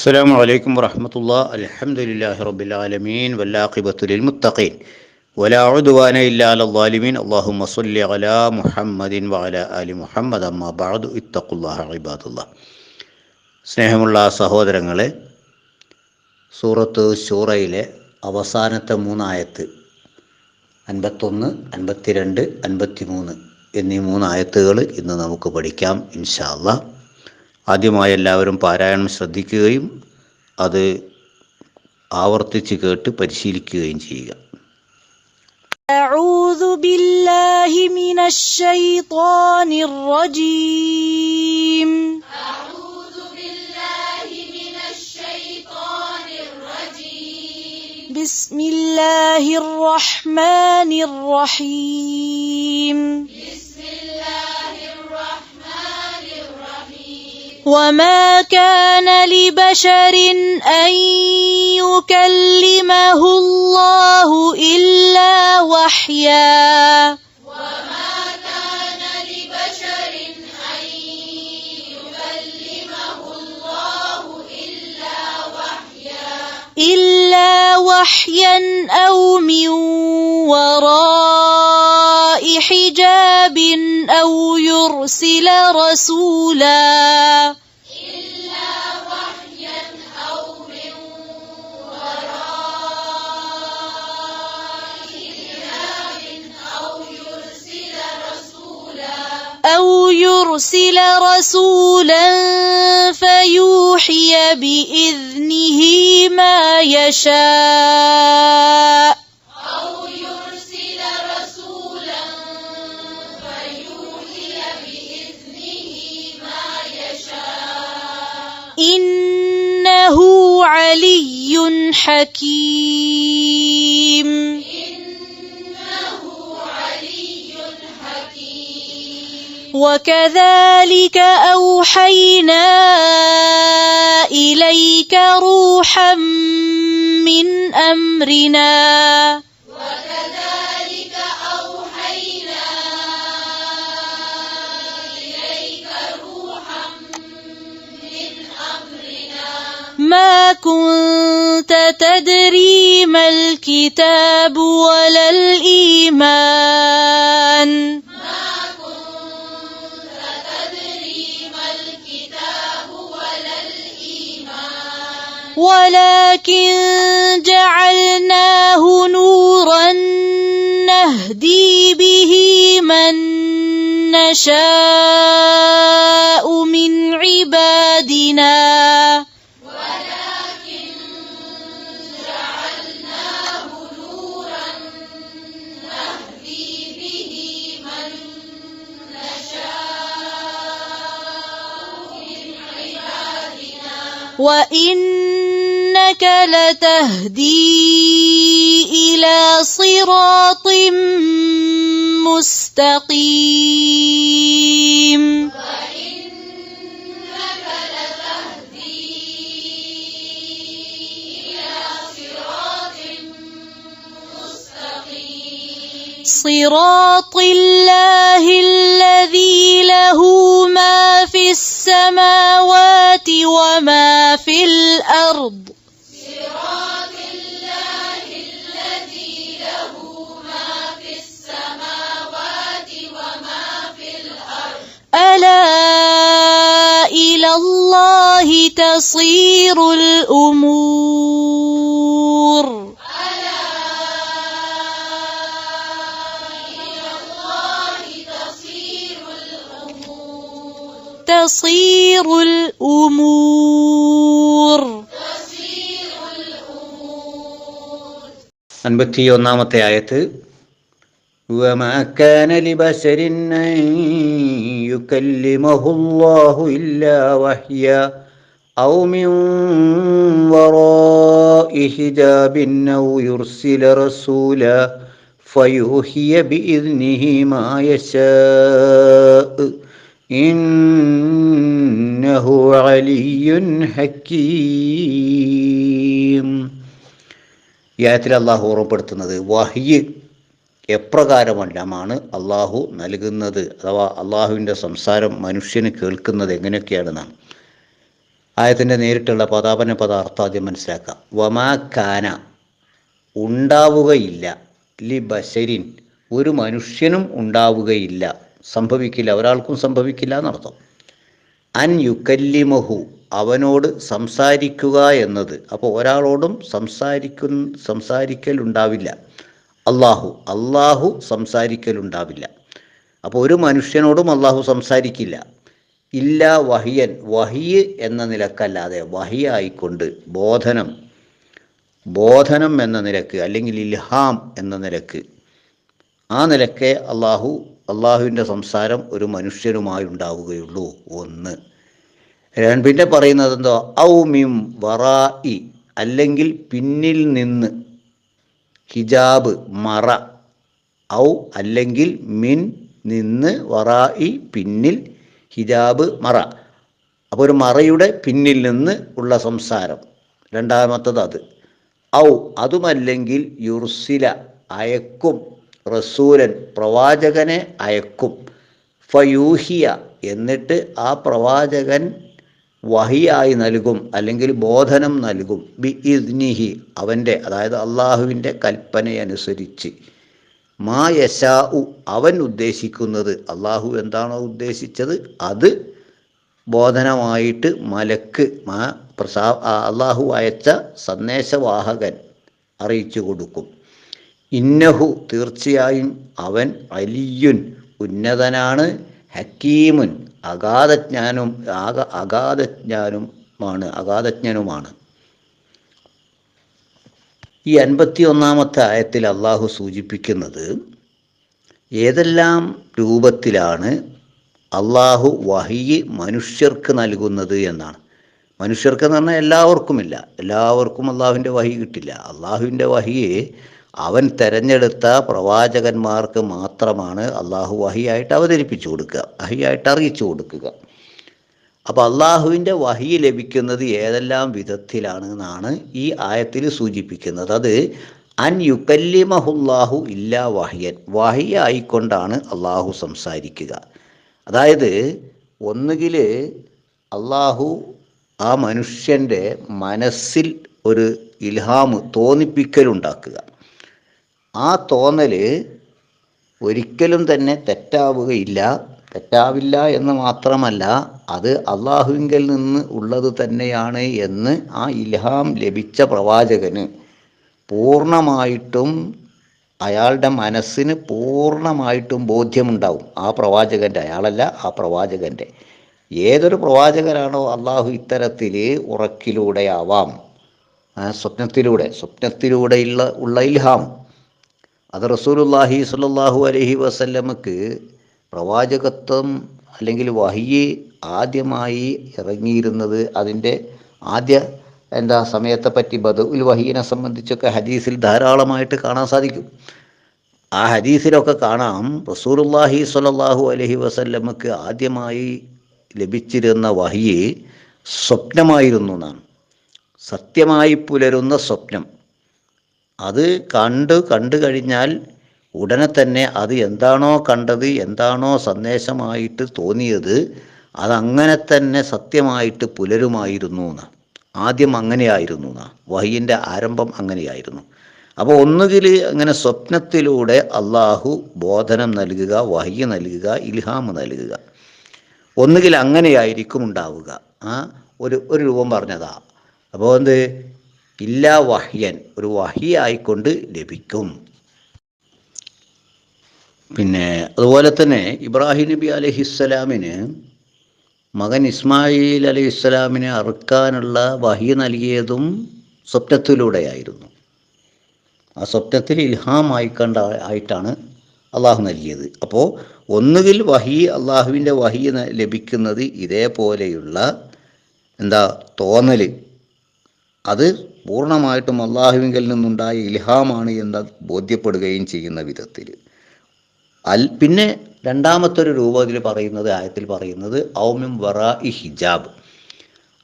അസ്സാം വലൈക്കും വറഹമത്തുള്ള അലഹമുല്ലാഹി റബുലാലമീൻ വല്ലാഖിബത്തുലിൽ മുത്തഖീൻ വലാഹുദുവാന ഇല്ലാലിമീൻ അള്ളാഹു മസല്ലി അല മുഹമ്മദിൻ വഅല അലി മുഹമ്മദ് അമ്മ ബാദു ഇത്തഖുല്ലാഹ ഇബാദുല്ല സ്നേഹമുള്ള സഹോദരങ്ങളെ സൂറത്ത് ഷൂറയിലെ അവസാനത്തെ മൂന്നായത്ത് അൻപത്തൊന്ന് അൻപത്തിരണ്ട് അൻപത്തിമൂന്ന് എന്നീ മൂന്നായത്തുകൾ ഇന്ന് നമുക്ക് പഠിക്കാം ഇൻഷാ അള്ളാഹ് ആദ്യമായി എല്ലാവരും പാരായണം ശ്രദ്ധിക്കുകയും അത് ആവർത്തിച്ച് കേട്ട് പരിശീലിക്കുകയും ചെയ്യുക أعوذ بالله من الشيطان الرجيم بسم الله الرحمن الرحيم وما كان لبشر أن يكلمه الله إلا وحيا وما كان لبشر أن يكلمه الله إلا وحيا إلا وحيا أو من وراء إلا وحيا أو من وراء حجاب أو يرسل رسولا أو يرسل رسولا فيوحي بإذنه ما يشاء. وكذلك أوحينا إليك روحا من أمرنا. ما كنت تدري ما الكتاب ولا الإيمان. ولكن جعلناه نورا نهدي به من نشاء من عبادنا. ولكن جعلناه نورا نهدي به من نشاء من عبادنا وإن وإنك لتهدي إلى صراط مستقيم. صراط الله الذي له ما في السماوات وما في الأرض. الله تصير الأمور تصير الأمور അൻപത്തി ഒന്നാമത്തെ ആയത്ത് وما كان لبشر أن يكلمه الله إلا وحيا أو من وراء حجاب أو يرسل رسولا فيوحي بإذنه ما يشاء إنه علي حكيم ഈ ആയത്തിൽ അള്ളാഹു ഓർമ്മപ്പെടുത്തുന്നത് വഹിയ് എപ്രകാരമെല്ലാമാണ് അള്ളാഹു നൽകുന്നത് അഥവാ അള്ളാഹുവിന്റെ സംസാരം മനുഷ്യന് കേൾക്കുന്നത് എങ്ങനെയൊക്കെയാണെന്നാണ് ആയത്തിന്റെ നേരിട്ടുള്ള പദാപന പദാർത്ഥം ആദ്യം മനസ്സിലാക്കാം. വമാ കാന ഉണ്ടാവുകയില്ല. ലി ബശരിൻ ഒരു മനുഷ്യനും ഉണ്ടാവുകയില്ല. സംഭവിക്കില്ല ഒരാൾക്കും സംഭവിക്കില്ല എന്നർത്ഥം. അൻ യുക്കല്ലിമഹു അവനോട് സംസാരിക്കുക എന്നത്. അപ്പോൾ ഒരാളോടും സംസാരിക്കു സംസാരിക്കലുണ്ടാവില്ല അള്ളാഹു അള്ളാഹു സംസാരിക്കലുണ്ടാവില്ല. അപ്പോൾ ഒരു മനുഷ്യനോടും അള്ളാഹു സംസാരിക്കില്ല. ഇല്ല വഹിയൻ വഹിയ് എന്ന നിലക്കല്ലാതെ വഹിയായിക്കൊണ്ട് ബോധനം ബോധനം എന്ന നിലയ്ക്ക് അല്ലെങ്കിൽ ഇൽഹാം എന്ന നിലയ്ക്ക് ആ നിലക്കെ അള്ളാഹു അള്ളാഹുവിന്റെ സംസാരം ഒരു മനുഷ്യനുമായി ഉണ്ടാവുകയുള്ളൂ. ഒന്ന്. പിന്നെ പറയുന്നത് എന്തോ ഔ മിം വറായി അല്ലെങ്കിൽ പിന്നിൽ നിന്ന്. ഹിജാബ് മറ ഔ അല്ലെങ്കിൽ മിൻ നിന്ന് വറായി പിന്നിൽ ഹിജാബ് മറ. അപ്പോൾ ഒരു മറയുടെ പിന്നിൽ നിന്ന് ഉള്ള സംസാരം. രണ്ടാമത്തത് അത്. ഔ അതുമല്ലെങ്കിൽ യുർസില അയക്കും റസൂലൻ പ്രവാചകനെ അയക്കും. ഫയൂഹിയ എന്നിട്ട് ആ പ്രവാചകൻ വഹിയായി നൽകും അല്ലെങ്കിൽ ബോധനം നൽകും. ബി ഇദ്നിഹി അവന്റെ അതായത് അള്ളാഹുവിന്റെ കൽപ്പനയനുസരിച്ച്. മാ യശാഉ അവൻ ഉദ്ദേശിക്കുന്നത്. അള്ളാഹു എന്താണോ ഉദ്ദേശിച്ചത്? അത് ബോധനമായിട്ട് മലക്ക് മാ പ്രസാ അള്ളാഹു അയച്ച സന്ദേശവാഹകൻ അറിയിച്ചു കൊടുക്കും. ഇന്നഹു തീർച്ചയായും അവൻ അലിയുൻ ഉന്നതനാണ് ഹക്കീമുൻ അഗാധജ്ഞാനും ആക അഗാധജ്ഞാനുമാണ് അഗാധജ്ഞനുമാണ്. ഈ അൻപത്തി ഒന്നാമത്തെ ആയത്തിൽ അള്ളാഹു സൂചിപ്പിക്കുന്നത് ഏതെല്ലാം രൂപത്തിലാണ് അള്ളാഹു വഹിയ് മനുഷ്യർക്ക് നൽകുന്നത് എന്നാണ്. മനുഷ്യർക്ക് എന്ന് പറഞ്ഞാൽ എല്ലാവർക്കുമില്ല. എല്ലാവർക്കും അള്ളാഹുവിന്റെ വഹി കിട്ടില്ല. അള്ളാഹുവിന്റെ വഹിയെ അവൻ തെരഞ്ഞെടുത്ത പ്രവാചകന്മാർക്ക് മാത്രമാണ് അള്ളാഹു വഹിയായിട്ട് അവതരിപ്പിച്ചു കൊടുക്കുക വഹിയായിട്ട് അറിയിച്ചു കൊടുക്കുക. അപ്പോൾ അള്ളാഹുവിന്റെ വഹി ലഭിക്കുന്നത് ഏതെല്ലാം വിധത്തിലാണ് എന്നാണ് ഈ ആയത്തിൽ സൂചിപ്പിക്കുന്നത്. അത് അൻ യുക്കല്ലിമഹുല്ലാഹു ഇല്ലാ വഹിയൻ വഹിയായിക്കൊണ്ടാണ് അള്ളാഹു സംസാരിക്കുക. അതായത് ഒന്നുകിൽ അള്ളാഹു ആ മനുഷ്യന്റെ മനസ്സിൽ ഒരു ഇൽഹാം തോന്നിപ്പിക്കലുണ്ടാക്കുക. ആ തോന്നൽ ഒരിക്കലും തന്നെ തെറ്റാവുകയില്ല. തെറ്റാവില്ല എന്ന് മാത്രമല്ല അത് അള്ളാഹുവിങ്കിൽ നിന്ന് ഉള്ളത് തന്നെയാണ് എന്ന് ആ ഇൽഹാം ലഭിച്ച പ്രവാചകന് പൂർണമായിട്ടും അയാളുടെ മനസ്സിന് പൂർണമായിട്ടും ബോധ്യമുണ്ടാവും. ആ പ്രവാചകന്റെ അയാളല്ല ആ പ്രവാചകന്റെ ഏതൊരു പ്രവാചകനാണോ അള്ളാഹു ഇത്തരത്തിൽ ഉറക്കിലൂടെയാവാം. സ്വപ്നത്തിലൂടെ സ്വപ്നത്തിലൂടെയുള്ള ഉള്ള ഇൽഹാം. അത് റസൂലുല്ലാഹി സ്വല്ലല്ലാഹു അലൈഹി വസല്ലമക്ക് പ്രവാചകത്വം അല്ലെങ്കിൽ വഹിയെ ആദ്യമായി ഇറങ്ങിയിരുന്നത് അതിന്റെ ആദ്യ എന്താ സമയത്തെ പറ്റി ബദുൽ വഹീനെ സംബന്ധിച്ചൊക്കെ ഹദീസിൽ ധാരാളമായിട്ട് കാണാൻ സാധിക്കും. ആ ഹദീസിലൊക്കെ കാണാം റസൂലുള്ളാഹി സ്വല്ലല്ലാഹു അലൈഹി വസല്ലമക്ക് ആദ്യമായി ലഭിച്ചിരുന്ന വഹിയെ സ്വപ്നമായിരുന്നു എന്നാണ്. സത്യമായി പുലരുന്ന സ്വപ്നം. അത് കണ്ട് കണ്ടു കഴിഞ്ഞാൽ ഉടനെ തന്നെ അത് എന്താണോ കണ്ടത് എന്താണോ സന്ദേശമായിട്ട് തോന്നിയത് അതങ്ങനെ തന്നെ സത്യമായിട്ട് പുലരുമായിരുന്നു എന്ന് ആദ്യം അങ്ങനെയായിരുന്നു എന്ന് വഹിയിന്റെ ആരംഭം അങ്ങനെയായിരുന്നു. അപ്പോൾ ഒന്നുകിൽ അങ്ങനെ സ്വപ്നത്തിലൂടെ അള്ളാഹു ബോധനം നൽകുക വഹി നൽകുക ഇൽഹാം നൽകുക. ഒന്നുകിൽ അങ്ങനെയായിരിക്കും ഉണ്ടാവുക. ആ ഒരു ഒരു രൂപം പറഞ്ഞതാ. അപ്പോൾ എന്ത്? ഇല്ല വഹ്യൻ ഒരു വഹിയായിക്കൊണ്ട് ലഭിക്കും. പിന്നെ അതുപോലെ തന്നെ ഇബ്രാഹിം നബി അലഹിസ്സലാമിന് മകൻ ഇസ്മായിൽ അലി അലൈഹിസ്സലാമിനെ അറുക്കാനുള്ള വഹി നൽകിയതും സ്വപ്നത്തിലൂടെയായിരുന്നു. ആ സ്വപ്നത്തിൽ ഇൽഹാമായി കണ്ട ആയിട്ടാണ് അള്ളാഹു നൽകിയത്. അപ്പോൾ ഒന്നുകിൽ വഹി അള്ളാഹുവിന്റെ വഹി ലഭിക്കുന്നത് ഇതേപോലെയുള്ള എന്താ തോന്നൽ അത് പൂർണമായിട്ടും അള്ളാഹുവിങ്കിൽ നിന്നുണ്ടായ ഇൽഹാമാണ് എന്ന് ബോധ്യപ്പെടുകയും ചെയ്യുന്ന വിധത്തിൽ. അൽ പിന്നെ രണ്ടാമത്തെ ഒരു രൂപത്തിൽ പറയുന്നത് ആയത്തിൽ പറയുന്നത് ഔമിം വറ ഇ ഹിജാബ്.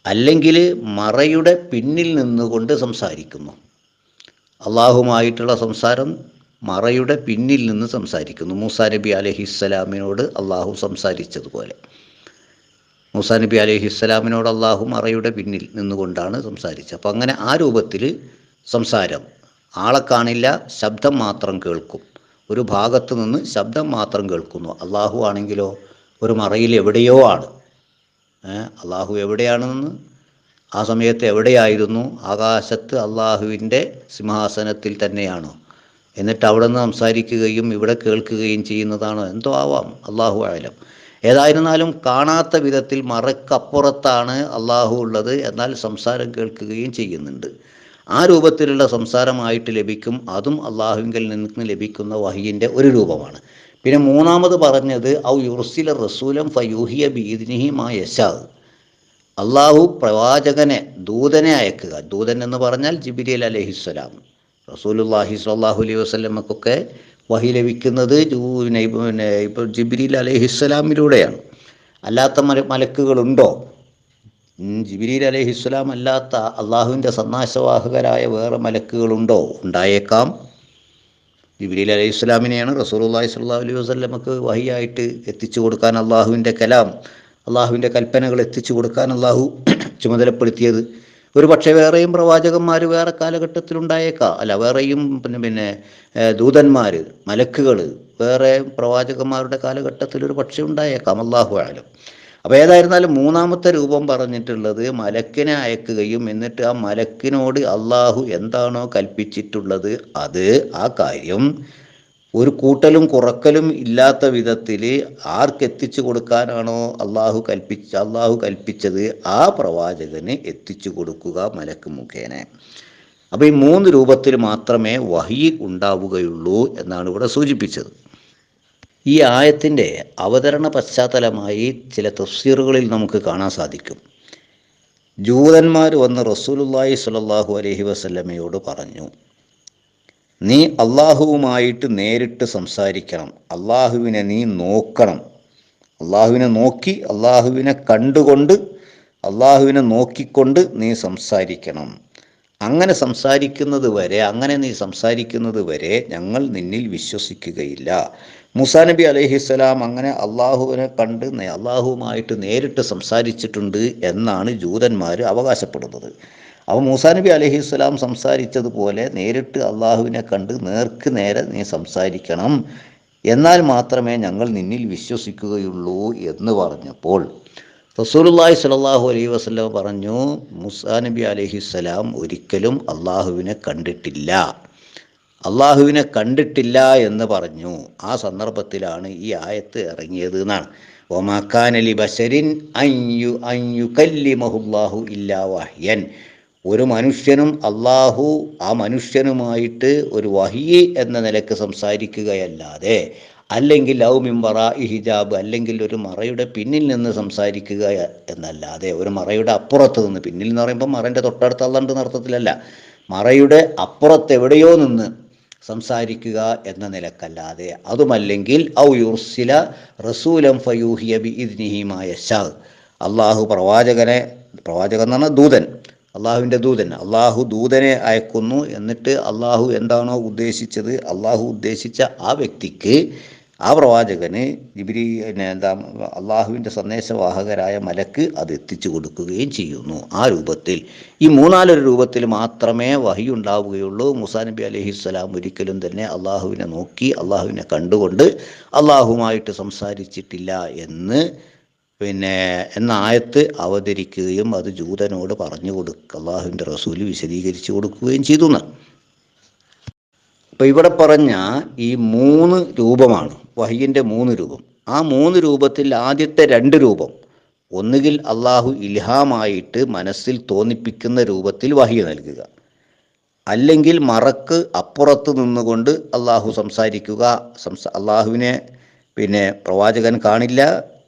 അല്ലെങ്കിൽ മറയുടെ പിന്നിൽ നിന്നുകൊണ്ട് സംസാരിക്കുന്നു. അള്ളാഹുമായിട്ടുള്ള സംസാരം മറയുടെ പിന്നിൽ നിന്ന് സംസാരിക്കുന്നു. മൂസാ നബി അലഹിസ്സലാമിനോട് അള്ളാഹു സംസാരിച്ചതുപോലെ. മൂസാ നബി അലൈഹി ഇസ്ലാമിനോട് അള്ളാഹു മറയുടെ പിന്നിൽ നിന്നുകൊണ്ടാണ് സംസാരിച്ചത്. അപ്പം അങ്ങനെ ആ രൂപത്തിൽ സംസാരം. ആളെ കാണില്ല ശബ്ദം മാത്രം കേൾക്കും. ഒരു ഭാഗത്ത് നിന്ന് ശബ്ദം മാത്രം കേൾക്കുന്നു. അള്ളാഹു ആണെങ്കിലോ ഒരു മറയിൽ എവിടെയോ ആണ്. അള്ളാഹു എവിടെയാണെന്ന്? ആ സമയത്ത് എവിടെയായിരുന്നു? ആകാശത്ത് അള്ളാഹുവിന്റെ സിംഹാസനത്തിൽ തന്നെയാണോ? എന്നിട്ട് അവിടെ നിന്ന് സംസാരിക്കുകയും ഇവിടെ കേൾക്കുകയും ചെയ്യുന്നതാണോ? എന്തോ ആവാം. അള്ളാഹു ആയാലും ഏതായിരുന്നാലും കാണാത്ത വിധത്തിൽ മറക്കപ്പുറത്താണ് അള്ളാഹു ഉള്ളത് എന്നാൽ സംസാരം കേൾക്കുകയും ചെയ്യുന്നുണ്ട്. ആ രൂപത്തിലുള്ള സംസാരമായിട്ട് ലഭിക്കും. അതും അള്ളാഹുവിങ്കിൽ നിന്ന് ലഭിക്കുന്ന വഹിയിന്റെ ഒരു രൂപമാണ്. പിന്നെ മൂന്നാമത് പറഞ്ഞത് ഔ യുർസില റസൂലം ഫയൂഹിയ ബീദിനിഹി മാ യശാവ് അള്ളാഹു പ്രവാചകനെ ദൂതനെ അയക്കുക. ദൂതൻ എന്ന് പറഞ്ഞാൽ ജിബിരിൽ അലഹിസ്സലാം. റസൂലുല്ലാഹി സ്വല്ലാഹു അലൈഹി വസ്ലമക്കൊക്കെ വഹി ലഭിക്കുന്നത് പിന്നെ ഇപ്പൊ- ഇപ്പോൾ ജിബിരിൽ അലഹിസ്സലാമിലൂടെയാണ്. അല്ലാത്ത മല മലക്കുകളുണ്ടോ? ജിബിരി ജിബിരിൽ അലഹിസ്സലാം അല്ലാത്ത അള്ളാഹുവിന്റെ സന്നാശവാഹകരായ വേറെ മലക്കുകളുണ്ടോ? ഉണ്ടായേക്കാം. ജിബ്രീൽ അലൈഹി ഇസ്ലാമിനെയാണ് റസൂലുള്ളാഹി സ്വല്ലല്ലാഹു അലൈഹി വസ്ലമക്ക് വഹിയായിട്ട് എത്തിച്ചു കൊടുക്കാൻ അള്ളാഹുവിന്റെ കലാം അള്ളാഹുവിന്റെ കൽപ്പനകൾ എത്തിച്ചു കൊടുക്കാൻ അള്ളാഹു ചുമതലപ്പെടുത്തിയത്. ഒരു പക്ഷേ വേറെയും പ്രവാചകന്മാർ വേറെ കാലഘട്ടത്തിലുണ്ടായേക്കാം. അല്ല വേറെയും പിന്നെ പിന്നെ ദൂതന്മാർ മലക്കുകൾ വേറെ പ്രവാചകന്മാരുടെ കാലഘട്ടത്തിൽ ഒരു പക്ഷേ ഉണ്ടായേക്കാം. അള്ളാഹു ആയാലും അപ്പോൾ ഏതായിരുന്നാലും മൂന്നാമത്തെ രൂപം പറഞ്ഞിട്ടുള്ളത് മലക്കിനെ അയക്കുകയും എന്നിട്ട് ആ മലക്കിനോട് അള്ളാഹു എന്താണോ കൽപ്പിച്ചിട്ടുള്ളത് അത് ആ കാര്യം ഒരു കൂട്ടലും കുറക്കലും ഇല്ലാത്ത വിധത്തിൽ ആർക്കെത്തിച്ചു കൊടുക്കാനാണോ അള്ളാഹു കൽപ്പിച്ച അള്ളാഹു കൽപ്പിച്ചത്? ആ പ്രവാചകന് എത്തിച്ചു കൊടുക്കുക മലക്ക് മുഖേന. അപ്പോൾ ഈ മൂന്ന് രൂപത്തിൽ മാത്രമേ വഹി ഉണ്ടാവുകയുള്ളൂ എന്നാണ് ഇവിടെ സൂചിപ്പിച്ചത്. ഈ ആയത്തിന്റെ അവതരണ പശ്ചാത്തലമായി ചില തഫ്സീറുകളിൽ നമുക്ക് കാണാൻ സാധിക്കും. ജൂതന്മാർ വന്ന് റസൂലുല്ലാഹി സ്വല്ലല്ലാഹു അലഹി വസല്ലമയോട് പറഞ്ഞു നീ അള്ളാഹുവുമായിട്ട് നേരിട്ട് സംസാരിക്കണം. അള്ളാഹുവിനെ നീ നോക്കണം. അള്ളാഹുവിനെ നോക്കി അള്ളാഹുവിനെ കണ്ടുകൊണ്ട് അള്ളാഹുവിനെ നോക്കിക്കൊണ്ട് നീ സംസാരിക്കണം. അങ്ങനെ സംസാരിക്കുന്നത് വരെ അങ്ങനെ നീ സംസാരിക്കുന്നത് വരെ ഞങ്ങൾ നിന്നിൽ വിശ്വസിക്കുകയില്ല. മുസാ നബി അലൈഹിസ്സലാം അങ്ങനെ അള്ളാഹുവിനെ കണ്ട് അള്ളാഹുവുമായിട്ട് നേരിട്ട് സംസാരിച്ചിട്ടുണ്ട് എന്നാണ് ജൂതന്മാർ അവകാശപ്പെടുന്നത്. അപ്പോൾ മൂസാ നബി അലഹി അലൈഹിസ്സലാം സംസാരിച്ചതുപോലെ നേരിട്ട് അള്ളാഹുവിനെ കണ്ട് നേർക്ക് നേരെ നീ സംസാരിക്കണം. എന്നാൽ മാത്രമേ ഞങ്ങൾ നിന്നിൽ വിശ്വസിക്കുകയുള്ളൂ എന്ന് പറഞ്ഞപ്പോൾ റസൂലുള്ളാഹി സ്വല്ലല്ലാഹു അലൈഹി വസ്ലം പറഞ്ഞു മുസാ നബി അലൈഹിസ്സലാം ഒരിക്കലും അള്ളാഹുവിനെ കണ്ടിട്ടില്ല. അള്ളാഹുവിനെ കണ്ടിട്ടില്ല എന്ന് പറഞ്ഞു. ആ സന്ദർഭത്തിലാണ് ഈ ആയത്ത് ഇറങ്ങിയത് എന്നാണ്. ഒമാക്കാൻ അലി ബഷരിൻ അയ്യു അയ്യു കല്ലി മഹുല്ലാഹു ഇല്ലാ വഹ്യൻ. ഒരു മനുഷ്യനും അള്ളാഹു ആ മനുഷ്യനുമായിട്ട് ഒരു വഹി എന്ന നിലയ്ക്ക് സംസാരിക്കുകയല്ലാതെ അല്ലെങ്കിൽ ലവ് മിമ്പറ ഹിജാബ് അല്ലെങ്കിൽ ഒരു മറയുടെ പിന്നിൽ നിന്ന് സംസാരിക്കുക എന്നല്ലാതെ ഒരു മറയുടെ അപ്പുറത്ത് നിന്ന് പിന്നിൽ എന്ന് പറയുമ്പോൾ മറന്റെ തൊട്ടടുത്ത് നടത്തത്തിലല്ല. മറയുടെ അപ്പുറത്ത് എവിടെയോ നിന്ന് സംസാരിക്കുക എന്ന നിലക്കല്ലാതെ അതുമല്ലെങ്കിൽ ഔ യുർസില റസൂലം ഫയൂഹിയ ബി ഇദ്നിഹിമായ ഷാ അള്ളാഹു പ്രവാചകനെ പ്രവാചകൻ എന്ന് പറഞ്ഞാൽ ദൂതൻ അള്ളാഹുവിന്റെ ദൂതൻ. അള്ളാഹു ദൂതനെ അയക്കുന്നു. എന്നിട്ട് അള്ളാഹു എന്താണോ ഉദ്ദേശിച്ചത് അള്ളാഹു ഉദ്ദേശിച്ച ആ വ്യക്തിക്ക് ആ പ്രവാചകന് ജിബിരി എന്താ അള്ളാഹുവിന്റെ സന്ദേശവാഹകരായ മലക്ക് അത് എത്തിച്ചു കൊടുക്കുകയും ചെയ്യുന്നു ആ രൂപത്തിൽ. ഈ മൂന്നാലൊരു രൂപത്തിൽ മാത്രമേ വഹി ഉണ്ടാവുകയുള്ളൂ മുസാ നബി അലഹിസ്സലാം ഒരിക്കലും തന്നെ അള്ളാഹുവിനെ നോക്കി അള്ളാഹുവിനെ കണ്ടുകൊണ്ട് അള്ളാഹുമായിട്ട് സംസാരിച്ചിട്ടില്ല എന്ന് പിന്നെ എന്ന ആയത്ത് അവതരിക്കുകയും അത് ജൂതനോട് പറഞ്ഞു കൊടുക്കുക അള്ളാഹുവിന്റെ റസൂൽ വിശദീകരിച്ചു കൊടുക്കുകയും ചെയ്തു അപ്പോൾ ഇവിടെ പറഞ്ഞ ഈ മൂന്ന് രൂപമാണ് വഹിയിന്റെ മൂന്ന് രൂപം. ആ മൂന്ന് രൂപത്തിൽ ആദ്യത്തെ രണ്ട് രൂപം ഒന്നുകിൽ അള്ളാഹു ഇൽഹാമായിട്ട് മനസ്സിൽ തോന്നിപ്പിക്കുന്ന രൂപത്തിൽ വഹി നൽകുക. അല്ലെങ്കിൽ മറക്ക് അപ്പുറത്ത് നിന്നുകൊണ്ട് അള്ളാഹു സംസാരിക്കുക സംസ അള്ളാഹുവിനെ പിന്നെ പ്രവാചകൻ കാണില്ല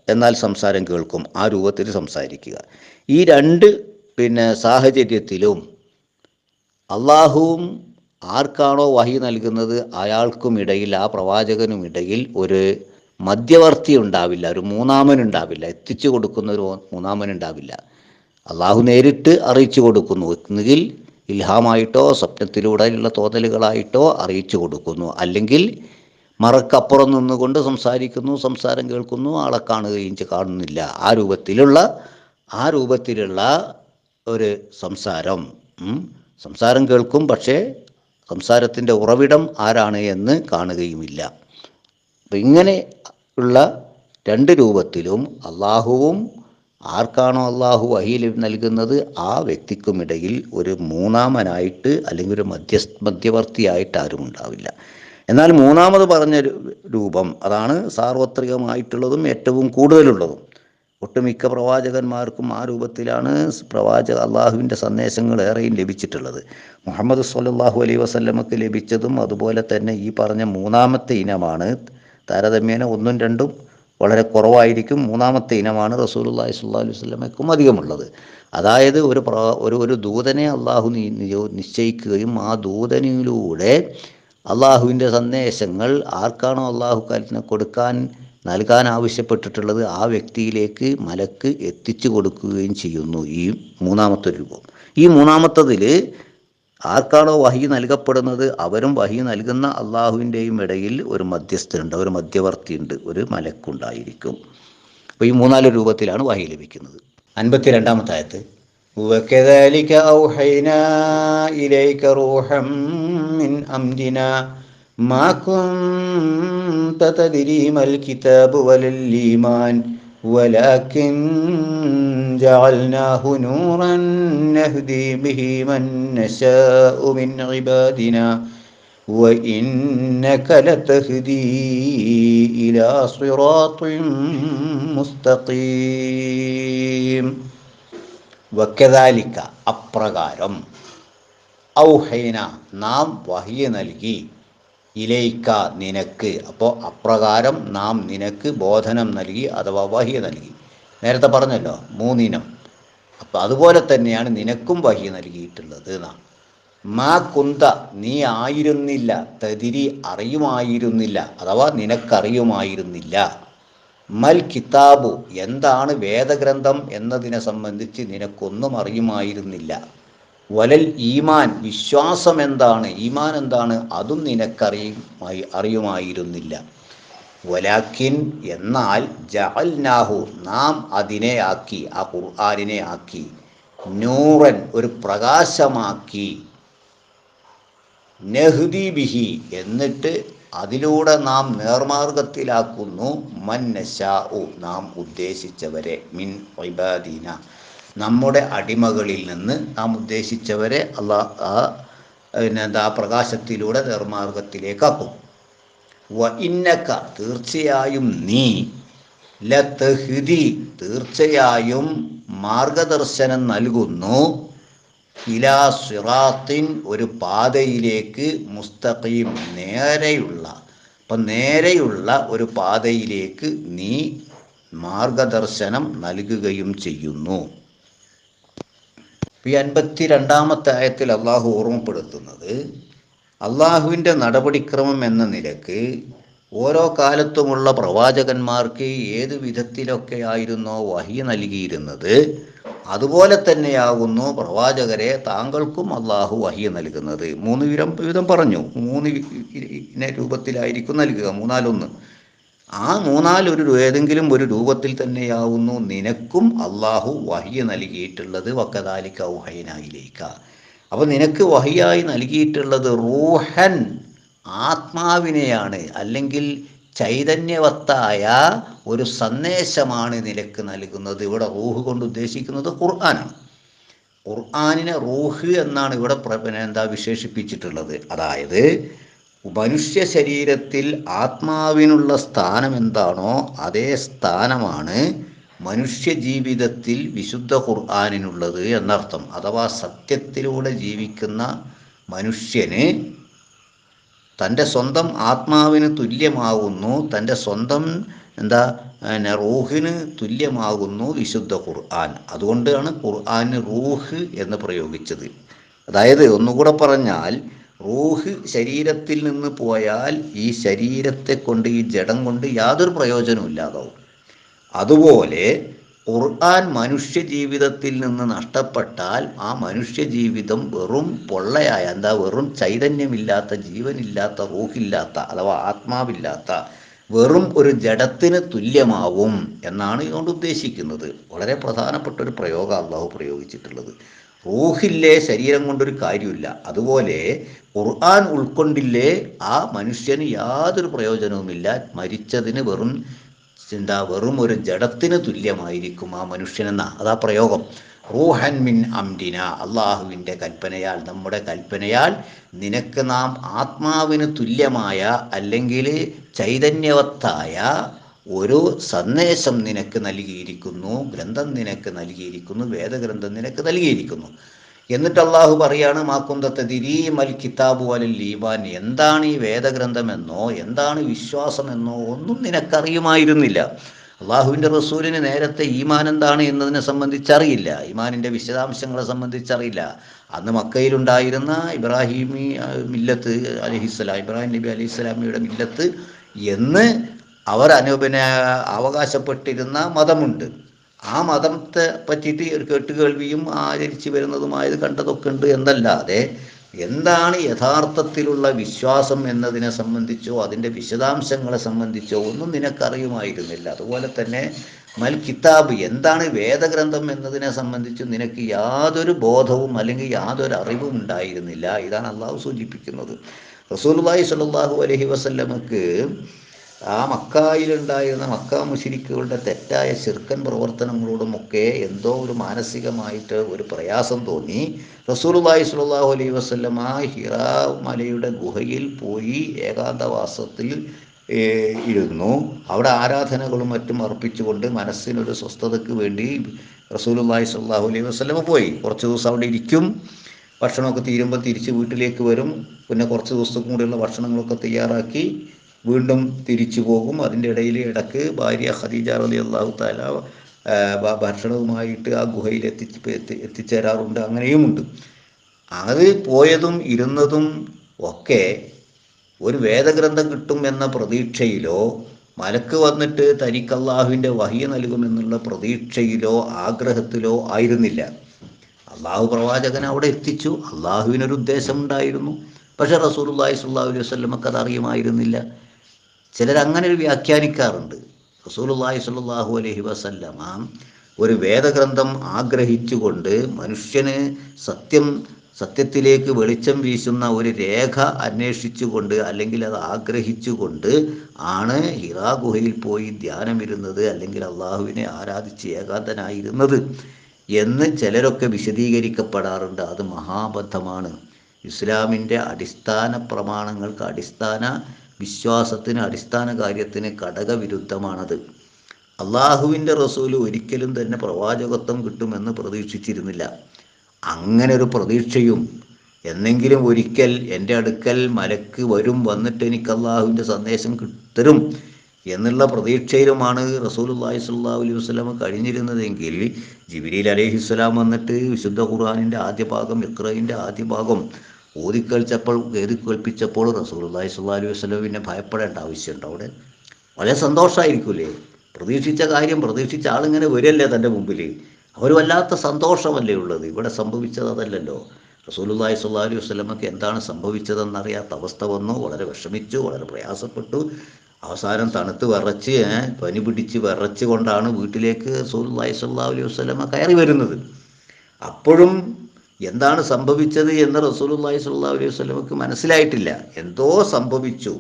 എന്നാൽ സംസാരം കേൾക്കും. ആ രൂപത്തിൽ സംസാരിക്കുക. ഈ രണ്ട് പിന്നെ സാഹചര്യത്തിലും അള്ളാഹുവും ആർക്കാണോ വഹി നൽകുന്നത്? അയാൾക്കും ഇടയിൽ ആ പ്രവാചകനും ഇടയിൽ ഒരു മധ്യവർത്തി ഉണ്ടാവില്ല. ഒരു മൂന്നാമൻ ഉണ്ടാവില്ല. എത്തിച്ചു കൊടുക്കുന്ന ഒരു മൂന്നാമൻ ഉണ്ടാവില്ല. അള്ളാഹു നേരിട്ട് അറിയിച്ചു കൊടുക്കുന്നു. ഒന്നുകിൽ ഇൽഹാമായിട്ടോ സ്വപ്നത്തിലൂടെയുള്ള തോന്നലുകളായിട്ടോ അറിയിച്ചു കൊടുക്കുന്നു. അല്ലെങ്കിൽ മറക്കപ്പുറം നിന്നുകൊണ്ട് സംസാരിക്കുന്നു സംസാരം കേൾക്കുന്നു ആളെ കാണുകയും കാണുന്നില്ല. ആ രൂപത്തിലുള്ള ആ രൂപത്തിലുള്ള ഒരു സംസാരം. സംസാരം കേൾക്കും പക്ഷേ സംസാരത്തിന്റെ ഉറവിടം ആരാണ് എന്ന് കാണുകയുമില്ല. അപ്പം ഇങ്ങനെ ഉള്ള രണ്ട് രൂപത്തിലും അള്ളാഹുവും ആർക്കാണോ അള്ളാഹു വഹീൽ നൽകുന്നത് ആ വ്യക്തിക്കുമിടയിൽ ഒരു മൂന്നാമനായിട്ട് അല്ലെങ്കിൽ ഒരു മധ്യസ് മധ്യവർത്തിയായിട്ട് ആരും ഉണ്ടാവില്ല എന്നാൽ മൂന്നാമത് പറഞ്ഞ രൂപം അതാണ് സാർവത്രികമായിട്ടുള്ളതും ഏറ്റവും കൂടുതലുള്ളതും. ഒട്ടുമിക്ക പ്രവാചകന്മാർക്കും ആ രൂപത്തിലാണ് പ്രവാചക അള്ളാഹുവിന്റെ സന്ദേശങ്ങൾ ഏറെയും ലഭിച്ചിട്ടുള്ളത്. മുഹമ്മദ് സല്ലാഹു അലൈ വസല്ലമക്ക് ലഭിച്ചതും അതുപോലെ തന്നെ ഈ പറഞ്ഞ മൂന്നാമത്തെ ഇനമാണ്. താരതമ്യേന ഒന്നും രണ്ടും വളരെ കുറവായിരിക്കും. മൂന്നാമത്തെ ഇനമാണ് റസൂലുള്ളാഹി സ്വല്ലല്ലാഹു അലൈഹി വസല്ലമയ്ക്കും അധികമുള്ളത്. അതായത് ഒരു ഒരു ഒരു ദൂതനെ അള്ളാഹു നിശ്ചയിക്കുകയും ആ ദൂതനിലൂടെ അള്ളാഹുവിന്റെ സന്ദേശങ്ങൾ ആർക്കാണോ അള്ളാഹു കാലത്തിന് കൊടുക്കാൻ നൽകാൻ ആവശ്യപ്പെട്ടിട്ടുള്ളത് ആ വ്യക്തിയിലേക്ക് മലക്ക് എത്തിച്ചു കൊടുക്കുകയും ചെയ്യുന്നു. ഈ മൂന്നാമത്തെ രൂപം. ഈ മൂന്നാമത്തതിൽ ആർക്കാണോ വഹി നൽകപ്പെടുന്നത് അവരും വഹി നൽകുന്ന അള്ളാഹുവിന്റെയും ഇടയിൽ ഒരു മധ്യസ്ഥനുണ്ട്. ഒരു മധ്യവർത്തി ഉണ്ട് ഒരു മലക്കുണ്ടായിരിക്കും. അപ്പോൾ ഈ മൂന്നാൽ രൂപത്തിലാണ് വഹി ലഭിക്കുന്നത്. അൻപത്തി രണ്ടാമത്തെ ആയത്ത്. وكذلك أوحينا إليك روحا من أمرنا. ما كنت تدري ما الكتاب ولا الإيمان ولكن جعلناه نورا نهدي به من نشاء من عبادنا. وإنك لتهدي إلى صراط مستقيم. വക്കദാലിക്ക അപ്രകാരം. ഔഹൈന നാം വഹിയ നൽകി. ഇലയിക്ക നിനക്ക്. അപ്പോൾ അപ്രകാരം നാം നിനക്ക് ബോധനം നൽകി അഥവാ വഹിയ നൽകി. നേരത്തെ പറഞ്ഞല്ലോ മൂന്നിനം. അപ്പോൾ അതുപോലെ തന്നെയാണ് നിനക്കും വഹിയ നൽകിയിട്ടുള്ളത് എന്നാണ് മാ കുന്ത നീ ആയിരുന്നില്ല. തതിരി അറിയുമായിരുന്നില്ല. അഥവാ നിനക്കറിയുമായിരുന്നില്ല. മൽ കിതാബു എന്താണ് വേദഗ്രന്ഥം എന്നതിനെ സംബന്ധിച്ച് നിനക്കൊന്നും അറിയുമായിരുന്നില്ല. വലൽ ഈമാൻ വിശ്വാസം എന്താണ് ഈമാൻ എന്താണ്? അതും നിനക്കറിയുമായി അറിയുമായിരുന്നില്ല. വലാക്കിൻ എന്നാൽ ജഅൽനാഹു നാം അതിനെ ആക്കി ആ ഖുർആാനിനെ ആക്കി നൂറൻ ഒരു പ്രകാശമാക്കി. നെഹ്ദി ബിഹി എന്നിട്ട് അതിലൂടെ നാം നേർമാർഗത്തിലാക്കുന്നു. മന്നശാഉ നാം ഉദ്ദേശിച്ചവരെ. മിൻ വൈബാദീന നമ്മുടെ അടിമകളിൽ നിന്ന് നാം ഉദ്ദേശിച്ചവരെ ആ പിന്നെ എന്താ പ്രകാശത്തിലൂടെ നേർമാർഗത്തിലേക്കാക്കും. വ ഇന്നക്ക തീർച്ചയായും നീ. ലതഹ്ദി തീർച്ചയായും മാർഗദർശനം നൽകുന്നു. ഇലാ സിറാത്തിൻ ഒരു പാതയിലേക്ക് മുസ്തഖീം നേരെയുള്ള അപ്പം നേരെയുള്ള ഒരു പാതയിലേക്ക് നീ മാർഗദർശനം നൽകുകയും ചെയ്യുന്നു. ഈ അൻപത്തി രണ്ടാമത്തെ ആയത്തിൽ അള്ളാഹു ഓർമ്മപ്പെടുത്തുന്നത് അള്ളാഹുവിന്റെ നടപടിക്രമം എന്ന നിലയ്ക്ക് ഓരോ കാലത്തുമുള്ള പ്രവാചകന്മാർക്ക് ഏത് വിധത്തിലൊക്കെ ആയിരുന്നോ വഹി നൽകിയിരുന്നത് അതുപോലെ തന്നെയാകുന്നു പ്രവാചകരെ താങ്കൾക്കും അള്ളാഹു വഹി നൽകുന്നത്. മൂന്ന് വിധം വിധം പറഞ്ഞു. മൂന്ന് രൂപത്തിലായിരിക്കും നൽകുക. മൂന്നാലൊന്ന്. ആ മൂന്നാലൊരു ഏതെങ്കിലും ഒരു രൂപത്തിൽ തന്നെയാവുന്നു നിനക്കും അള്ളാഹു വഹിയ നൽകിയിട്ടുള്ളത്. വക്കതാലിക്ക ഔഹൈനായിലേക്ക. അപ്പോൾ നിനക്ക് വഹിയായി നൽകിയിട്ടുള്ളത് റൂഹൻ ആത്മാവിനെയാണ് അല്ലെങ്കിൽ ചൈതന്യവത്തായ ഒരു സന്ദേശമാണ് നിലയ്ക്ക് നൽകുന്നത്. ഇവിടെ റൂഹ് കൊണ്ട് ഉദ്ദേശിക്കുന്നത് ഖുർആനാണ്. ഖുർആാനിനെ റൂഹ് എന്നാണ് ഇവിടെ എന്താ വിശേഷിപ്പിച്ചിട്ടുള്ളത്? അതായത് മനുഷ്യ ശരീരത്തിൽ ആത്മാവിനുള്ള സ്ഥാനം എന്താണോ അതേ സ്ഥാനമാണ് മനുഷ്യ ജീവിതത്തിൽ വിശുദ്ധ ഖുർആാനിനുള്ളത് എന്നർത്ഥം. അഥവാ സത്യത്തിലൂടെ ജീവിക്കുന്ന മനുഷ്യന് തന്റെ സ്വന്തം ആത്മാവിന് തുല്യമാകുന്നു തന്റെ സ്വന്തം എന്താ പിന്നെ റൂഹിന് തുല്യമാകുന്നു വിശുദ്ധ ഖുർആൻ. അതുകൊണ്ടാണ് ഖുർആന് റൂഹ് എന്ന് പ്രയോഗിച്ചത്. അതായത് ഒന്നുകൂടെ പറഞ്ഞാൽ റൂഹ് ശരീരത്തിൽ നിന്ന് പോയാൽ ഈ ശരീരത്തെ കൊണ്ട് ഈ ജഡം കൊണ്ട് യാതൊരു പ്രയോജനവും ഇല്ലാതാവും. അതുപോലെ ഖുർആൻ മനുഷ്യ ജീവിതത്തിൽ നിന്ന് നഷ്ടപ്പെട്ടാൽ ആ മനുഷ്യ ജീവിതം വെറും പൊള്ളയായ എന്താ വെറും ചൈതന്യമില്ലാത്ത ജീവനില്ലാത്ത റൂഹില്ലാത്ത അഥവാ ആത്മാവില്ലാത്ത വെറും ഒരു ജഡത്തിന് തുല്യമാവും എന്നാണ് ഇതുകൊണ്ട് ഉദ്ദേശിക്കുന്നത്. വളരെ പ്രധാനപ്പെട്ട ഒരു പ്രയോഗം അള്ളാഹു പ്രയോഗിച്ചിട്ടുള്ളത്. റൂഹില്ലേ ശരീരം കൊണ്ടൊരു കാര്യമില്ല. അതുപോലെ ഖുർആൻ ഉൾക്കൊണ്ടില്ലേ ആ മനുഷ്യന് യാതൊരു പ്രയോജനവുമില്ല. മരിച്ചതിന് വെറും എന്താ വെറും ഒരു ജഡത്തിന് തുല്യമായിരിക്കും ആ മനുഷ്യനെന്ന. അതാ പ്രയോഗം. റൂഹൻ മിൻ അംഡിന അള്ളാഹുവിന്റെ കൽപ്പനയാൽ നമ്മുടെ കൽപ്പനയാൽ നിനക്ക് നാം ആത്മാവിന് തുല്യമായ അല്ലെങ്കിൽ ചൈതന്യവത്തായ ഒരു സന്ദേശം നിനക്ക് നൽകിയിരിക്കുന്നു ഗ്രന്ഥം നിനക്ക് നൽകിയിരിക്കുന്നു വേദഗ്രന്ഥം നിനക്ക് നൽകിയിരിക്കുന്നു. എന്നിട്ട് അള്ളാഹു പറയാണ് മാക്കുന്തത്തെ ദിരീമൽ കിതാബു അലിൽ ലീബാൻ എന്താണ് ഈ വേദഗ്രന്ഥമെന്നോ എന്താണ് വിശ്വാസമെന്നോ ഒന്നും നിനക്കറിയുമായിരുന്നില്ല. അള്ളാഹുവിന്റെ റസൂലിന് നേരത്തെ ഈമാൻ എന്താണ് എന്നതിനെ സംബന്ധിച്ചറിയില്ല. ഈമാനിന്റെ വിശദാംശങ്ങളെ സംബന്ധിച്ചറിയില്ല. അന്ന് മക്കയിലുണ്ടായിരുന്ന ഇബ്രാഹിമി മില്ലത്ത് അലഹിസ്സലാം ഇബ്രാഹിം നബി അലി ഇസ്ലാമിയുടെ മില്ലത്ത് എന്ന് അവർ അനുപിനെ അവകാശപ്പെട്ടിരുന്ന മതമുണ്ട്. ആ മതത്തെ പറ്റിയിട്ട് ഒരു കേട്ടുകേൾവിയും ആചരിച്ചു വരുന്നതുമായത് കണ്ടതൊക്കെ ഉണ്ട് എന്നല്ലാതെ എന്താണ് യഥാർത്ഥത്തിലുള്ള വിശ്വാസം എന്നതിനെ സംബന്ധിച്ചോ അതിന്റെ വിശദാംശങ്ങളെ സംബന്ധിച്ചോ ഒന്നും നിനക്കറിയുമായിരുന്നില്ല. അതുപോലെ തന്നെ മൽ കിതാബ് എന്താണ് വേദഗ്രന്ഥം എന്നതിനെ സംബന്ധിച്ച് നിനക്ക് യാതൊരു ബോധവും അല്ലെങ്കിൽ യാതൊരു അറിവും ഉണ്ടായിരുന്നില്ല. ഇതാണ് അള്ളാഹു സൂചിപ്പിക്കുന്നത്. റസൂലുള്ളാഹി സ്വല്ലല്ലാഹു അലഹി വസല്ലമക്ക് ആ മക്കായിലുണ്ടായിരുന്ന മക്ക മുഷിരിക്കുകളുടെ തെറ്റായ ചെറുക്കൻ പ്രവർത്തനങ്ങളോടുമൊക്കെ എന്തോ ഒരു മാനസികമായിട്ട് ഒരു പ്രയാസം തോന്നി. റസൂലുള്ളാഹി സ്വല്ലല്ലാഹു അലൈഹി വസല്ലമ ഹിറാ മലയുടെ ഗുഹയിൽ പോയി ഏകാന്തവാസത്തിൽ ഇരുന്നു. അവിടെ ആരാധനകളും മറ്റും അർപ്പിച്ചുകൊണ്ട് മനസ്സിനൊരു സ്വസ്ഥതയ്ക്ക് വേണ്ടി റസൂലുള്ളാഹി സ്വല്ലല്ലാഹു അലൈഹി വസല്ലമ പോയി. കുറച്ച് ദിവസം അവിടെ ഇരിക്കും. ഭക്ഷണമൊക്കെ തീരുമ്പോൾ തിരിച്ച് വീട്ടിലേക്ക് വരും. പിന്നെ കുറച്ച് ദിവസത്തേക്കും കൂടിയുള്ള ഭക്ഷണങ്ങളൊക്കെ തയ്യാറാക്കി. വീണ്ടും തിരിച്ചു പോകും. അതിന്റെ ഇടയിൽ ഇടയ്ക്ക് ഭാര്യ ഖദീജ അലി അള്ളാഹു താല ഭക്ഷണവുമായിട്ട് ആ ഗുഹയിൽ എത്തി എത്തിച്ചേരാറുണ്ട്. അങ്ങനെയുമുണ്ട്. അത് പോയതും ഇരുന്നതും ഒക്കെ ഒരു വേദഗ്രന്ഥം കിട്ടും എന്ന പ്രതീക്ഷയിലോ മലക്ക് വന്നിട്ട് തനിക്ക് അള്ളാഹുവിന്റെ വഹിയ നൽകുമെന്നുള്ള പ്രതീക്ഷയിലോ ആഗ്രഹത്തിലോ ആയിരുന്നില്ല. അള്ളാഹു പ്രവാചകൻ അവിടെ എത്തിച്ചു. അള്ളാഹുവിനൊരു ഉദ്ദേശമുണ്ടായിരുന്നു. പക്ഷേ റസൂലുള്ളാഹി സ്വല്ലല്ലാഹു അലൈഹി വസല്ലമക്ക് അത് അറിയുമായിരുന്നില്ല ചിലരങ്ങനെ ഒരു വ്യാഖ്യാനിക്കാറുണ്ട്. റസൂലുള്ളാഹി സ്വല്ലല്ലാഹു അലൈഹി വസല്ലമ ഒരു വേദഗ്രന്ഥം ആഗ്രഹിച്ചുകൊണ്ട് മനുഷ്യന് സത്യം സത്യത്തിലേക്ക് വെളിച്ചം വീശുന്ന ഒരു രേഖ അന്വേഷിച്ചുകൊണ്ട് അല്ലെങ്കിൽ അത് ആഗ്രഹിച്ചുകൊണ്ട് ആണ് ഹിറാ ഗുഹയിൽ പോയി ധ്യാനമിരുന്നത് അല്ലെങ്കിൽ അള്ളാഹുവിനെ ആരാധിച്ച് ഏകാന്തനായിരുന്നത് എന്ന് ചിലരൊക്കെ വിശദീകരിക്കപ്പെടാറുണ്ട്. അത് മഹാബദ്ധമാണ്. ഇസ്ലാമിന്റെ അടിസ്ഥാന പ്രമാണങ്ങൾക്ക് അടിസ്ഥാന വിശ്വാസത്തിന് അടിസ്ഥാന കാര്യത്തിന് ഘടകവിരുദ്ധമാണത് അള്ളാഹുവിന്റെ റസൂൽ ഒരിക്കലും തന്നെ പ്രവാചകത്വം കിട്ടുമെന്ന് പ്രതീക്ഷിച്ചിരുന്നില്ല. അങ്ങനെ ഒരു പ്രതീക്ഷയും എന്നെങ്കിലും ഒരിക്കൽ എന്റെ അടുക്കൽ മലക്ക് വരും വന്നിട്ട് എനിക്ക് അള്ളാഹുവിന്റെ സന്ദേശം കിട്ടരും എന്നുള്ള പ്രതീക്ഷയിലുമാണ് റസൂലുള്ളാഹി സ്വല്ലാ അലൈഹി വസല്ലം കഴിഞ്ഞിരുന്നതെങ്കിൽ ജിബിരിൽ അലൈഹിസ്സലാം വന്നിട്ട് വിശുദ്ധ ഖുർആാനിന്റെ ആദ്യ ഭാഗം ഇക്രൈന്റെ ആദ്യ ഭാഗം ഓതിക്കേൾച്ചപ്പോൾ ഏതി കേൾപ്പിച്ചപ്പോൾ അലൈഹി വസല്ലം പിന്നെ ഭയപ്പെടേണ്ട ആവശ്യമുണ്ട്. അവിടെ വളരെ സന്തോഷമായിരിക്കൂലേ പ്രതീക്ഷിച്ച കാര്യം പ്രതീക്ഷിച്ച ആളിങ്ങനെ വരില്ലേ തന്റെ മുമ്പിൽ അവർ വല്ലാത്ത സന്തോഷമല്ലേ ഉള്ളത്? ഇവിടെ സംഭവിച്ചത് അതല്ലല്ലോ. സ്വല്ലല്ലാഹു അലൈഹി വസല്ലമക്ക് എന്താണ് സംഭവിച്ചതെന്നറിയാത്ത അവസ്ഥ വന്നു. വളരെ വിഷമിച്ചു വളരെ പ്രയാസപ്പെട്ടു. അവസാനം തണുത്ത് വിറച്ച് പനി പിടിച്ച് വിറച്ച് കൊണ്ടാണ് വീട്ടിലേക്ക് റസൂലുള്ളാഹി സ്വല്ലല്ലാഹു അലൈഹി വസ്ലമ കയറി വരുന്നത്. അപ്പോഴും എന്താണ് സംഭവിച്ചത് എന്ന് റസൂലുള്ളാഹി സ്വല്ലാ അലൈഹി വസല്ലമക്ക് മനസ്സിലായിട്ടില്ല. എന്തോ സംഭവിച്ചു.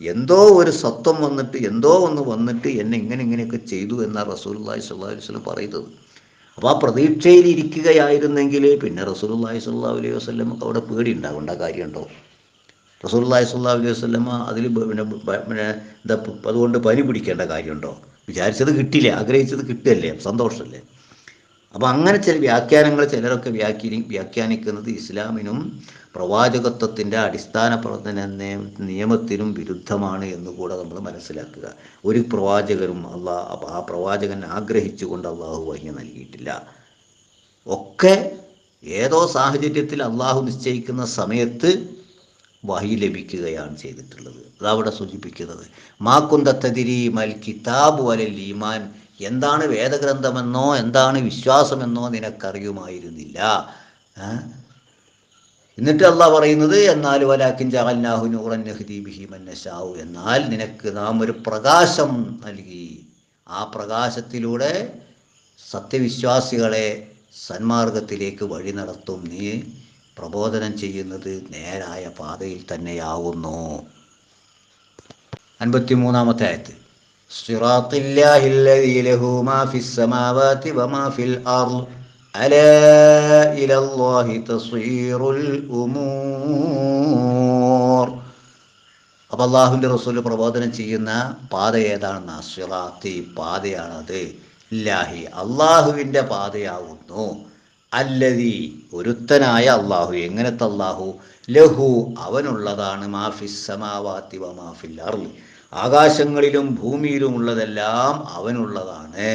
എന്തോ ഒരു സത്വം വന്നിട്ട് എന്തോ ഒന്ന് വന്നിട്ട് എന്നെ ഇങ്ങനെ ഇങ്ങനെയൊക്കെ ചെയ്തു എന്നാണ് റസൂലുള്ളാഹി സ്വല്ലാ അലൈഹി വസ്ലം പറയുന്നത്. അപ്പോൾ ആ പ്രതീക്ഷയിൽ ഇരിക്കുകയായിരുന്നെങ്കിൽ പിന്നെ റസൂലുള്ളാഹി സ്വല്ലാ അലൈഹി വസ്ലമക്ക് അവിടെ പേടി ഉണ്ടാകേണ്ട കാര്യമുണ്ടോ? റസൂലുള്ളാഹി സ്വല്ലാ അലൈഹി വസല്ലമ അതിൽ പിന്നെ പിന്നെ എന്താ അതുകൊണ്ട് പനി പിടിക്കേണ്ട കാര്യമുണ്ടോ? വിചാരിച്ചത് കിട്ടില്ലേ ആഗ്രഹിച്ചത് കിട്ടുകയല്ലേ? സന്തോഷമല്ലേ? അപ്പോൾ അങ്ങനെ ചില വ്യാഖ്യാനങ്ങൾ ചിലരൊക്കെ വ്യാഖ്യാനി വ്യാഖ്യാനിക്കുന്നത് ഇസ്ലാമിനും പ്രവാചകത്വത്തിന്റെ അടിസ്ഥാന പ്രവർത്തന നിയമത്തിനും വിരുദ്ധമാണ് എന്ന് കൂടെ നമ്മൾ മനസ്സിലാക്കുക. ഒരു പ്രവാചകരും അള്ളാ ആ പ്രവാചകൻ ആഗ്രഹിച്ചുകൊണ്ട് അള്ളാഹു വഹ്യ നൽകിയിട്ടില്ല. ഒക്കെ ഏതോ സാഹചര്യത്തിൽ അള്ളാഹു നിശ്ചയിക്കുന്ന സമയത്ത് വഹി ലഭിക്കുകയാണ് ചെയ്തിട്ടുള്ളത്. അതവിടെ സൂചിപ്പിക്കുന്നത്. മാക്കുന്തത്തതിരി മൽ കിതാബ് വലൽ ഈമാൻ എന്താണ് വേദഗ്രന്ഥമെന്നോ എന്താണ് വിശ്വാസമെന്നോ നിനക്കറിയുമായിരുന്നില്ല? എന്നിട്ട് അള്ളാഹ് പറയുന്നത് എന്നാൽ വലാക്കിൻ ജഅൽനാഹു നൂറൻ നഹ്ദി ബിഹി എന്നാൽ നിനക്ക് നാം ഒരു പ്രകാശം നൽകി. ആ പ്രകാശത്തിലൂടെ സത്യവിശ്വാസികളെ സന്മാർഗത്തിലേക്ക് വഴി നടത്തും. നീ പ്രബോധനം ചെയ്യുന്നത് നേരായ പാതയിൽ തന്നെയാവുന്നു. അൻപത്തിമൂന്നാമത്തെ ആയത്ത്. صراط الله الذي له ما في السماوات وما في الأرض ألا إلى الله تصير الأمور അപ്പോൾ അള്ളാഹുവിൻ്റെ റസൂൽ പ്രബോധനം ചെയ്യുന്ന പാത ഏതാണെന്ന് സിറാത്തി പാതയാണത് ഇല്ലാഹി അള്ളാഹുവിൻ്റെ പാതയാവുന്നു അല്ലതി ഒരുത്തനായ അള്ളാഹു എങ്ങനത്തെ അള്ളാഹു ലഹു അവനുള്ളതാണ് മാഫിസ് സമാവാത്തി വ മാഫിൽ അർളി ആകാശങ്ങളിലും ഭൂമിയിലും ഉള്ളതെല്ലാം അവനുള്ളതാണ്.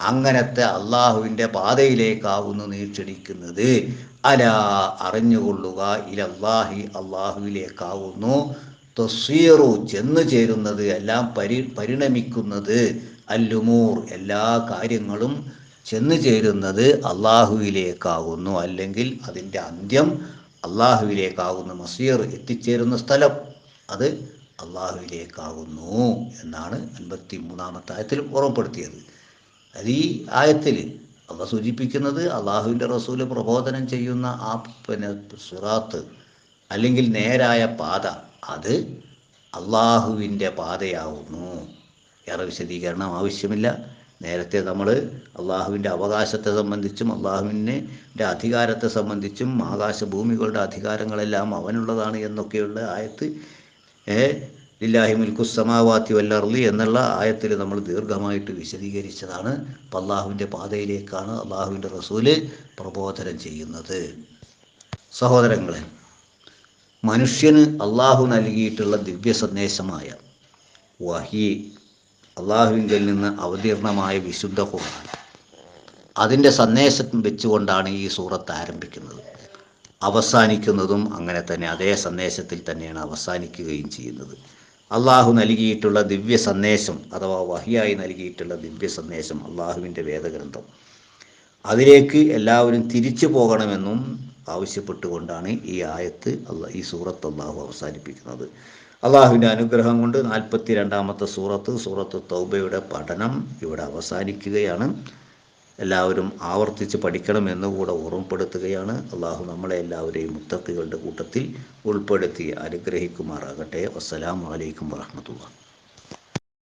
അങ്ങനത്തെ അള്ളാഹുവിന്റെ പാതയിലേക്കാവുന്നു നീ ക്ഷണിക്കുന്നത്. അല അറിഞ്ഞുകൊള്ളുക ഇലല്ലാഹി അള്ളാഹുവിലേക്കാവുന്നു. തസ്വീറു ചെന്നു ചേരുന്നത് എല്ലാം പരി പരിണമിക്കുന്നത് അല്ലുമൂർ എല്ലാ കാര്യങ്ങളും ചെന്നു ചേരുന്നത് അള്ളാഹുവിലേക്കാകുന്നു അല്ലെങ്കിൽ അതിന്റെ അന്ത്യം അള്ളാഹുവിലേക്കാകുന്നു മസീർ എത്തിച്ചേരുന്ന സ്ഥലം അത് അള്ളാഹുവിലേക്കാകുന്നു എന്നാണ് അൻപത്തി മൂന്നാമത്തെ ആയത്തിൽ ഓർമ്മപ്പെടുത്തിയത്. അത് ഈ ആയത്തിൽ അള്ള സൂചിപ്പിക്കുന്നത് അള്ളാഹുവിന്റെ റസൂൽ പ്രബോധനം ചെയ്യുന്ന ആ പിന്നെ സുറാത്ത് അല്ലെങ്കിൽ നേരായ പാത അത് അള്ളാഹുവിന്റെ പാതയാവുന്നു. ഏറെ വിശദീകരണം ആവശ്യമില്ല. നേരത്തെ നമ്മൾ അള്ളാഹുവിന്റെ അവകാശത്തെ സംബന്ധിച്ചും അള്ളാഹുവിന്റെ അധികാരത്തെ സംബന്ധിച്ചും ആകാശഭൂമികളുടെ അധികാരങ്ങളെല്ലാം അവനുള്ളതാണ് എന്നൊക്കെയുള്ള ആയത്ത് ലില്ലാഹി മുൽക്കുസമാവാത്തി വല്ലർലി എന്നുള്ള ആയത്തിൽ നമ്മൾ ദീർഘമായിട്ട് വിശദീകരിച്ചതാണ്. അപ്പം അള്ളാഹുവിന്റെ പാതയിലേക്കാണ് അള്ളാഹുവിന്റെ റസൂൽ പ്രബോധനം ചെയ്യുന്നത്. സഹോദരങ്ങളെ മനുഷ്യന് അള്ളാഹു നൽകിയിട്ടുള്ള ദിവ്യ സന്ദേശമായ വഹി അള്ളാഹുവിങ്കിൽ നിന്ന് അവതീർണമായ വിശുദ്ധ ഖുർആൻ. അതിന്റെ സന്ദേശം വെച്ചുകൊണ്ടാണ് ഈ സൂറത്ത് ആരംഭിക്കുന്നത്. അവസാനിക്കുന്നതും അങ്ങനെ തന്നെ അതേ സന്ദേശത്തിൽ തന്നെയാണ് അവസാനിക്കുകയും ചെയ്യുന്നത്. അള്ളാഹു നൽകിയിട്ടുള്ള ദിവ്യ സന്ദേശം അഥവാ വഹിയായി നൽകിയിട്ടുള്ള ദിവ്യ സന്ദേശം അള്ളാഹുവിന്റെ വേദഗ്രന്ഥം. അതിലേക്ക് എല്ലാവരും തിരിച്ചു പോകണമെന്നും ആവശ്യപ്പെട്ടുകൊണ്ടാണ് ഈ ആയത്ത് അല്ല ഈ സൂറത്ത് അള്ളാഹു അവസാനിപ്പിക്കുന്നത്. അള്ളാഹുവിന്റെ അനുഗ്രഹം കൊണ്ട് നാൽപ്പത്തി രണ്ടാമത്തെ സൂറത്ത് സൂറത്ത് തൗബയുടെ പഠനം ഇവിടെ അവസാനിക്കുകയാണ്. എല്ലാവരും ആവർത്തിച്ച് പഠിക്കണമെന്ന് കൂടെ ഓർമ്മപ്പെടുത്തുകയാണ്. അള്ളാഹു നമ്മളെ എല്ലാവരെയും മുത്തക്കികളുടെ കൂട്ടത്തിൽ ഉൾപ്പെടുത്തി അനുഗ്രഹിക്കുമാറാകട്ടെ. വസ്സലാമു അലൈക്കും വറഹമത്തുള്ള